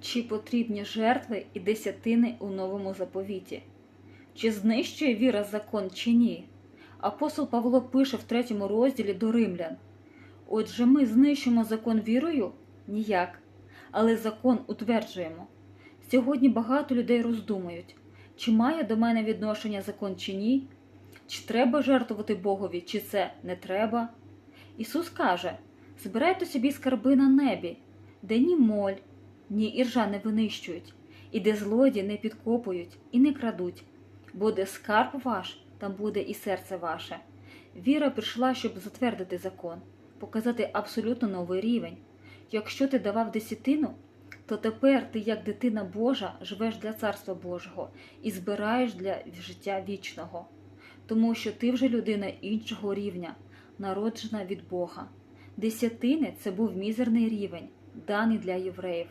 Чи потрібні жертви і десятини у новому заповіті? Чи знищує віра закон чи ні? Апостол Павло пише в третьому розділі до римлян. Отже, ми знищуємо закон вірою? Ніяк. Але закон утверджуємо. Сьогодні багато людей роздумують, чи має до мене відношення закон чи ні, чи треба жертвувати Богові, чи це не треба. Ісус каже: збирайте собі скарби на небі, де ні моль, ні іржа не винищують, і де злоді не підкопують і не крадуть, бо де скарб ваш, там буде і серце ваше. Віра прийшла, щоб затвердити закон, показати абсолютно новий рівень. Якщо ти давав десятину, то тепер ти, як дитина Божа, живеш для Царства Божого і збираєш для життя вічного, тому що ти вже людина іншого рівня, народжена від Бога. Десятини це був мізерний рівень, даний для євреїв.